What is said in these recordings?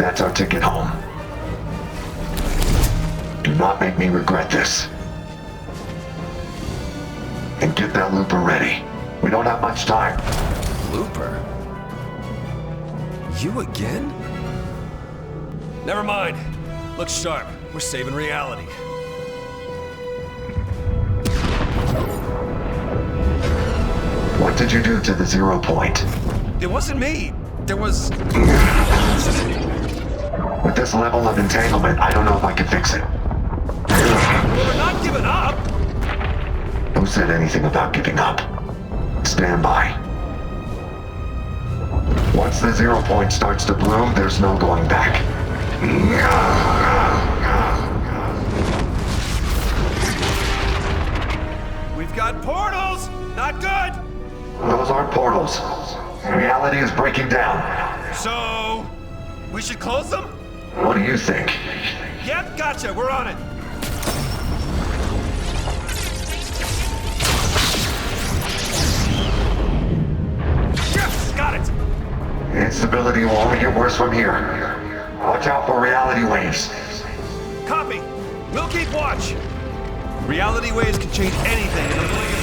That's our ticket home. Do not make me regret this. And get that looper ready. We don't have much time. Looper? You again? Never mind. Look sharp. We're saving reality. What did you do to the zero point? It wasn't me. There was. With this level of entanglement, I don't know if I can fix it. We're not giving up! Who said anything about giving up? Stand by. Once the zero point starts to bloom, there's no going back. We've got portals! Not good! Those aren't portals. Reality is breaking down. So. We should close them? What do you think? Yep, gotcha. We're on it. Yes, got it. Instability will only get worse from here. Watch out for reality waves. Copy. We'll keep watch. Reality waves can change anything in a blink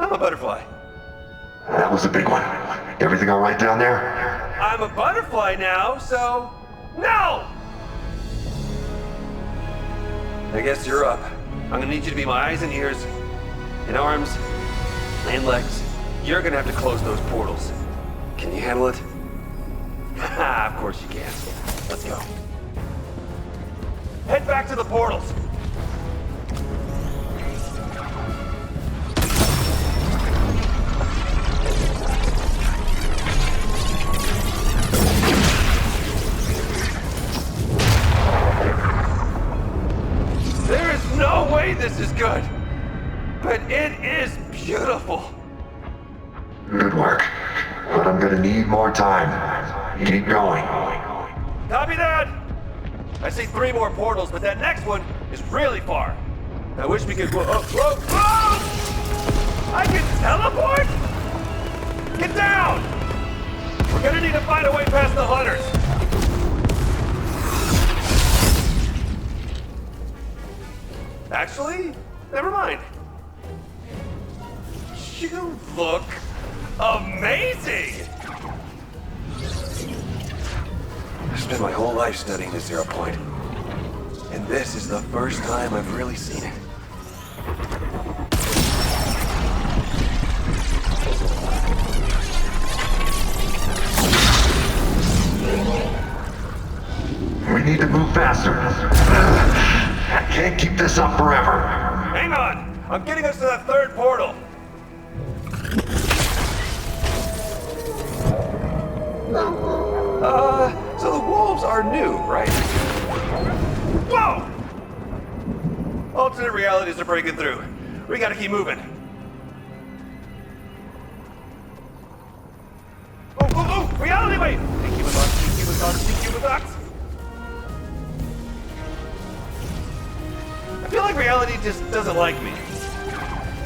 I'm a butterfly. That was a big one. Everything all right down there? I'm a butterfly now, so no. I guess you're up. I'm gonna need you to be my eyes and ears, and arms, and legs. You're gonna have to close those portals. Can you handle it? of course you can. Let's go. Head back to the portals. This is good. But it is beautiful. Good work. But I'm gonna need more time. Keep going. Copy that! I see three more portals, but that next one is really far. I wish we could. Whoa, whoa, whoa! I can teleport? Get down! We're gonna need to find a way past the hunters. Actually, never mind. You look amazing! I spent my whole life studying the zero point. And this is the first time I've really seen it. We need to move faster. Can't keep this up forever. Hang on! I'm getting us to that third portal! Uh, so the wolves are new, right? Whoa! Alternate realities are breaking through. We gotta keep moving. Oh, oh, oh! Reality wave! Thank you, Mazox. Thank you, Mazox. Like reality just doesn't like me.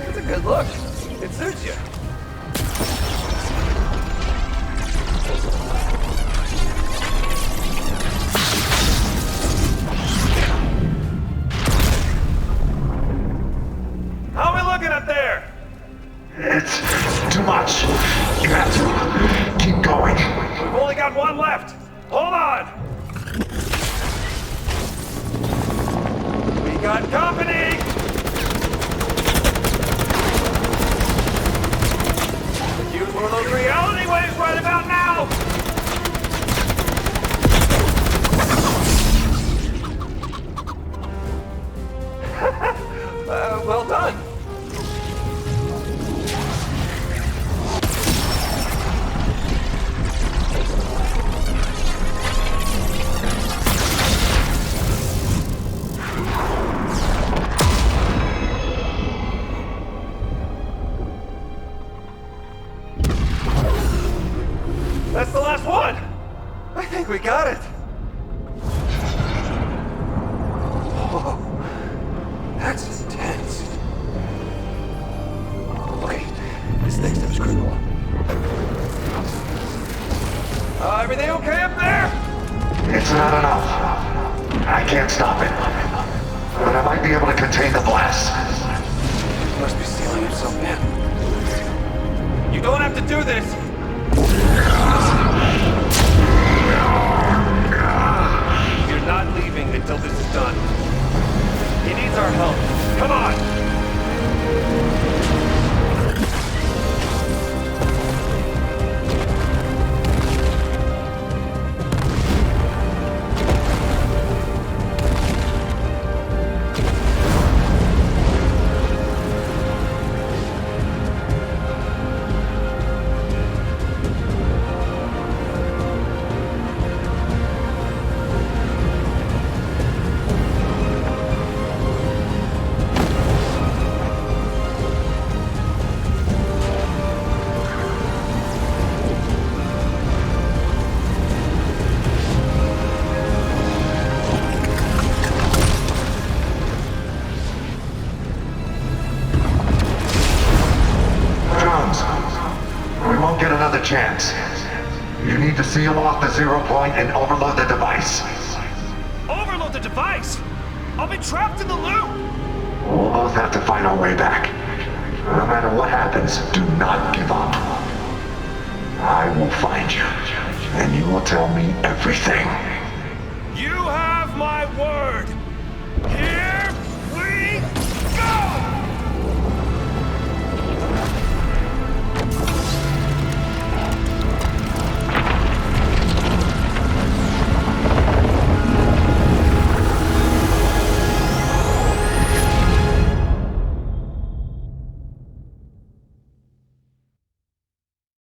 It's a good look. It suits you. That's the last one! I think we got it! Whoa. That's intense. Okay, this next step is critical. Uh, everything okay up there? It's not enough. I can't stop it. But I might be able to contain the blast. You Must be sealing yourself in. You don't have to do this. You need to seal off the zero point and overload the device. Overload the device! I'll be trapped in the loop! We'll both have to find our way back. No matter what happens, do not give up. I will find you, and you will tell me everything. You have my word! Here